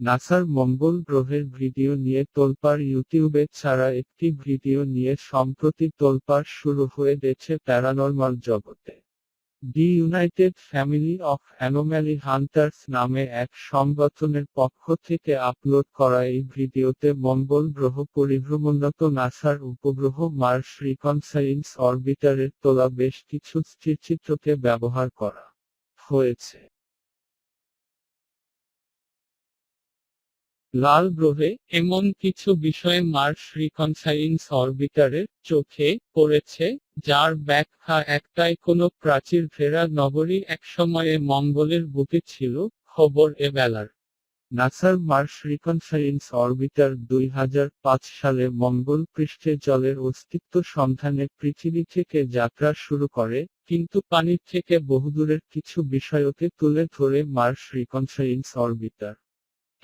নাসার মঙ্গল গ্রহের ভিডিও নিয়ে তোলপাড় ইউটিউবে ছাড়া একটি ভিডিও নিয়ে সম্প্রতি তোলপাড় শুরু হয়ে গেছে প্যারানরমাল জগতে। The united family of anomaly hunters নামে এক সংগঠনের পক্ষ থেকে আপলোড করা এই ভিডিওতে মঙ্গল গ্রহ পরিভ্রমণরত নাসার উপগ্রহ মার্স রিকনসাইন্স অরবিটারের তোলা বেশ কিছু স্থিরচিত্রকে ব্যবহার করা হয়েছে। লাল গ্রহে এমন কিছু বিষয়ে মার্স রিকনসাইন্স অরবিটারের চোখে পড়েছে, যার ব্যাখ্যা একটাই কোনো প্রাচীর ফেরা নগরী একসময়ে মঙ্গলের বুকে ছিল, খবর এ বেলার। নাসার মার্স রিকনসাইন্স অরবিটার দুই হাজার পাঁচ সালে মঙ্গল পৃষ্ঠে জলের অস্তিত্ব সন্ধানে পৃথিবী থেকে যাত্রা শুরু করে, কিন্তু পানির থেকে বহুদূরের কিছু বিষয়কে তুলে ধরে মার্স রিকনসাইন্স অরবিটার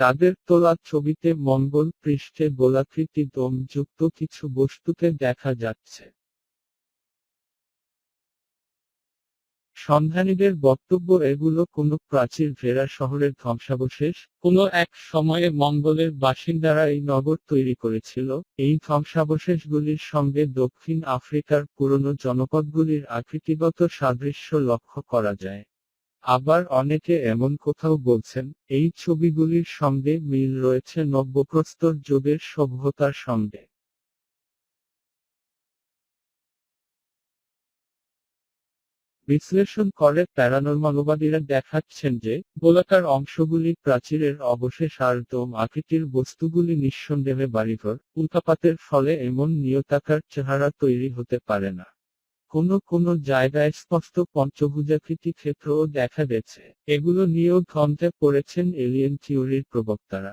তাদের তোলা ছবিতে মঙ্গল পৃষ্ঠে গোলাকৃতি দম যুক্ত কিছু বস্তুকে দেখা যাচ্ছে। সন্ধানীদের বক্তব্য, এগুলো কোনো প্রাচীর ভেরা শহরের ধ্বংসাবশেষ, কোনো এক সময়ে মঙ্গলের বাসিন্দারা এই নগর তৈরি করেছিল। এই ধ্বংসাবশেষগুলির সঙ্গে দক্ষিণ আফ্রিকার পুরনো জনপদগুলির আকৃতিগত সাদৃশ্য লক্ষ্য করা যায়। আবার অনেকে এমন কোথাও বলছেন, এই ছবিগুলির সঙ্গে মিল রয়েছে নব্যপ্রস্তর যুগের সভ্যতার সঙ্গে। বিশ্লেষণ করে প্যারানরমালবাদীরা দেখাচ্ছেন যে, গোলাকার অংশগুলি প্রাচীরের অবশেষ আর দম আকৃতির বস্তুগুলি নিঃসন্দেহে বাড়িঘর, উল্কাপাতের ফলে এমন নিয়তাকার চেহারা তৈরি হতে পারে না। কোনো কোনো জায়গায় স্পষ্ট পঞ্চভুজাকৃতি ক্ষেত্রও দেখা গেছে। এগুলো নিয়েও ধন্দে পড়েছেন এলিয়েন থিওরির প্রবক্তারা।